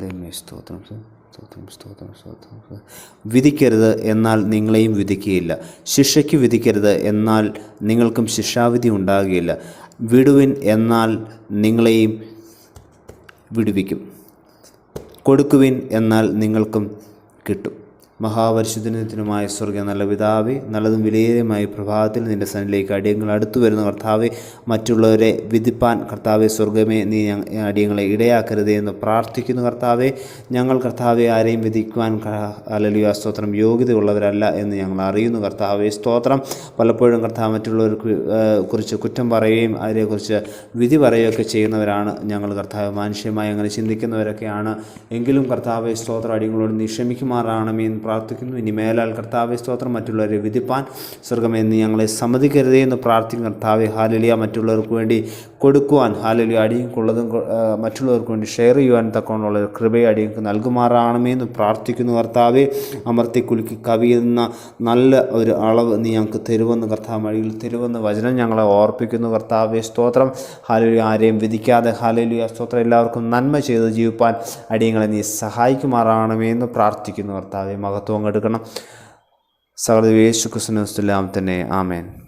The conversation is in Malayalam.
ദൈവമേ സ്തോത്രം സ്തോത്രം സ്തോത്രം സ്തോത്രം വിധിക്കരുത് എന്നാൽ നിങ്ങളെയും വിധിക്കുകയില്ല. ശിക്ഷയ്ക്ക് വിധിക്കരുത് എന്നാൽ നിങ്ങൾക്കും ശിക്ഷാവിധി ഉണ്ടാകുകയില്ല. വിടുവിൻ എന്നാൽ നിങ്ങളെയും വിടുവിക്കും. കൊടുക്കുവിൻ എന്നാൽ നിങ്ങൾക്കും കിട്ടും. മഹാപരിശുദ്ധനത്തിനുമായ സ്വർഗ നല്ല പിതാവേ നല്ലതും വിലയേറിയമായ പ്രഭാതത്തിൽ നിന്റെ സന്നിലേക്ക് അടിയങ്ങൾ അടുത്തു വരുന്ന കർത്താവെ മറ്റുള്ളവരെ വിധിപ്പാൻ കർത്താവെ സ്വർഗമേ നീ അടിയങ്ങളെ ഇടയാക്കരുതേ എന്ന് പ്രാർത്ഥിക്കുന്നു കർത്താവെ. ഞങ്ങൾ കർത്താവെ ആരെയും വിധിക്കുവാൻ അലലിയ സ്തോത്രം യോഗ്യതയുള്ളവരല്ല എന്ന് ഞങ്ങൾ അറിയുന്നു കർത്താവെ. സ്തോത്രം. പലപ്പോഴും കർത്താവ് മറ്റുള്ളവർക്ക് കുറിച്ച് കുറ്റം പറയുകയും അവരെക്കുറിച്ച് വിധി പറയുകയൊക്കെ ചെയ്യുന്നവരാണ് ഞങ്ങൾ കർത്താവ്. മാനുഷ്യമായി അങ്ങനെ ചിന്തിക്കുന്നവരൊക്കെയാണ്. എങ്കിലും കർത്താവെ സ്തോത്രം. അടിയങ്ങളോട് നീ എന്ന് പ്രാർത്ഥിക്കുന്നു. ഇനി മേലാൽ കർത്താവെ സ്തോത്രം. മറ്റുള്ളവരെ വിധിപ്പാൻ സ്വർഗമേ നീ ഞങ്ങളെ സമ്മതിക്കരുതേ എന്ന് പ്രാർത്ഥിക്കും കർത്താവെ ഹാലലിയ. മറ്റുള്ളവർക്ക് വേണ്ടി കൊടുക്കുവാൻ ഹാലലിയ. അടിയങ്ങൾക്കുള്ളതും കൊള്ളതും മറ്റുള്ളവർക്ക് വേണ്ടി ഷെയർ ചെയ്യുവാൻ തക്കവണ്ണമുള്ള കൃപയെ അടിയങ്ങൾക്ക് നൽകുമാറാണമേ എന്ന് പ്രാർത്ഥിക്കുന്നു. കർത്താവെ അമർത്തി കുലുക്കി കവിയുന്ന നല്ല ഒരു അളവ് നീ ഞങ്ങൾക്ക് തരുമെന്ന് കർത്താവ് വഴിയിൽ തരുമെന്ന് വചനം ഞങ്ങളെ ഓർപ്പിക്കുന്നു. കർത്താവെ സ്തോത്രം. ഹാലലിയ. ആരെയും വിധിക്കാതെ ഹാലലിയ. സ്തോത്രം. എല്ലാവർക്കും നന്മ ചെയ്ത് ജീവിപ്പാൻ അടിയങ്ങളെ നീ സഹായിക്കുമാറാണമേ എന്ന് പ്രാർത്ഥിക്കുന്നു. കർത്താവെ മഹത്വം പങ്കെടുക്കണം. സകല യേശു തന്നെ ആമേൻ.